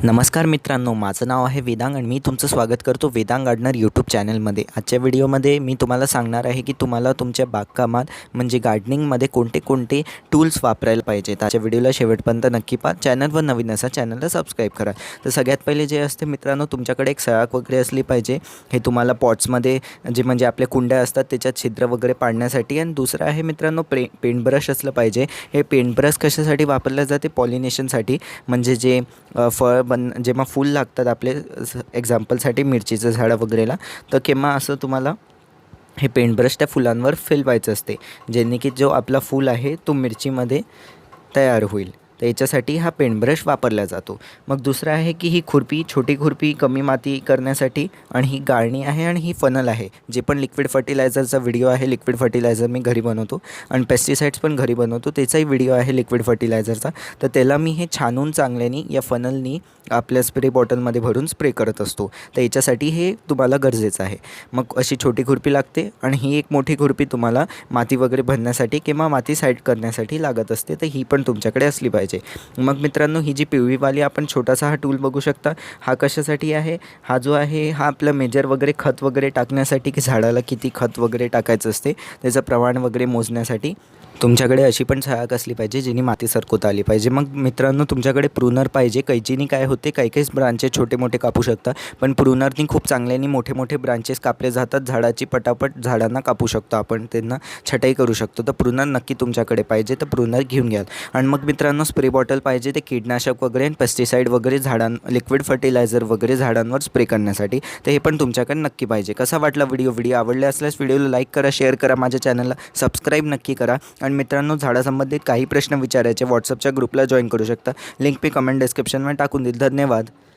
नमस्कार मित्रांनो माझं नाव आहे वेदांग आणि मी तुमचं स्वागत करतो वेदांग गार्डनर यूट्यूब चॅनलमध्ये आजच्या व्हिडिओमध्ये मी तुम्हाला सांगणार आहे की तुम्हाला तुमच्या बागकामात म्हणजे गार्डनिंगमध्ये कोणते कोणते टूल्स वापरायला पाहिजेत. आजच्या व्हिडिओला शेवटपर्यंत नक्की पहा. चॅनलवर नवीन असा चॅनलला सबस्क्राईब करा. तर सगळ्यात पहिले जे असते मित्रांनो तुमच्याकडे एक सळाक वगैरे असली पाहिजे. हे तुम्हाला पॉट्समध्ये जे म्हणजे आपल्या कुंड्या असतात त्याच्यात छिद्र वगैरे पाडण्यासाठी. आणि दुसरं आहे मित्रांनो पे पेंट ब्रश असलं पाहिजे. हे पेंट ब्रश कशासाठी वापरलं जाते? पॉलिनेशनसाठी म्हणजे जे फळ झाडं बन जेव्हा फूल लागतात आपले एक्झाम्पलसाठी मिरचीचं झाडं वगैरेला तर केव्हा असं तुम्हाला हे पेंटब्रश त्या फुलांवर फिलवायचं असते जेणे की जो आपला फूल आहे तो मिरचीमध्ये तयार होईल. तर याच्यासाठी हा पेंटब्रश वापरला जातो. मग दुसरं आहे की ही खुरपी छोटी खुरपी कमी माती करण्यासाठी आणि ही गाळणी आहे आणि ही फनल आहे जे पण लिक्विड फर्टिलायझरचा व्हिडिओ आहे लिक्विड फर्टिलायझर मी घरी बनवतो आणि पेस्टिसाइड्स पण घरी बनवतो त्याचाही व्हिडिओ आहे लिक्विड फर्टिलायझरचा. तर त्याला मी हे छानून चांगल्यानी या फनलनी आपल्या स्प्रे बॉटलमध्ये भरून स्प्रे करत असतो. तर याच्यासाठी हे तुम्हाला गरजेचं आहे. मग अशी छोटी खुरपी लागते आणि ही एक मोठी खुरपी तुम्हाला माती वगैरे भरण्यासाठी किंवा माती साईड करण्यासाठी लागत असते तर ही पण तुमच्याकडे असली पाहिजे. मग मित्रांनो ही जी पिवळीवाली आपण छोटासा हा टूल बघू शकता. हा कशासाठी आहे? हा जो आहे हा आपलं मेजर वगैरे खत वगैरे टाकण्यासाठी की झाडाला किती खत वगैरे टाकायचं असते त्याचं प्रमाण वगैरे मोजण्यासाठी. तुमच्याकडे अशी पण सहायक असली पाहिजे जिनी माती सरकवता आली पाहिजे. मग मित्रांनो तुमच्याकडे प्रूनर पाहिजे. कैचीनी काय होते? काही काही ब्रांचेस छोटे मोठे कापू शकता. पण प्रूनरनी खूप चांगल्याने मोठे मोठे ब्रांचेस कापले जातात. झाडाची पटापट झाडांना कापू शकतो आपण. त्यांना छटाई करू शकतो. तर प्रुनर नक्की तुमच्याकडे पाहिजे. तर प्रुनर घेऊन घ्याल. आणि मग मित्रांनो स्प्रे बॉटल पाहिजे ते कीटनाशक वगैरे आणि पेस्टिसाईड वगैरे झाडां लिक्विड फर्टिलायझर वगैरे झाडांवर स्प्रे करण्यासाठी. तर हे पण तुमच्याकडे नक्की पाहिजे. कसा वाटला व्हिडिओ व्हिडिओ आवडले असल्यास व्हिडिओला लाईक करा शेअर करा माझ्या चॅनलला सबस्क्राईब नक्की करा. आणि मित्रांनो झाडासंबंधित काही प्रश्न विचारायचे व्हॉट्सअपच्या ग्रुपला जॉईन करू शकता. लिंक मी कमेंट डिस्क्रिप्शनमध्ये टाकून देईल. धन्यवाद.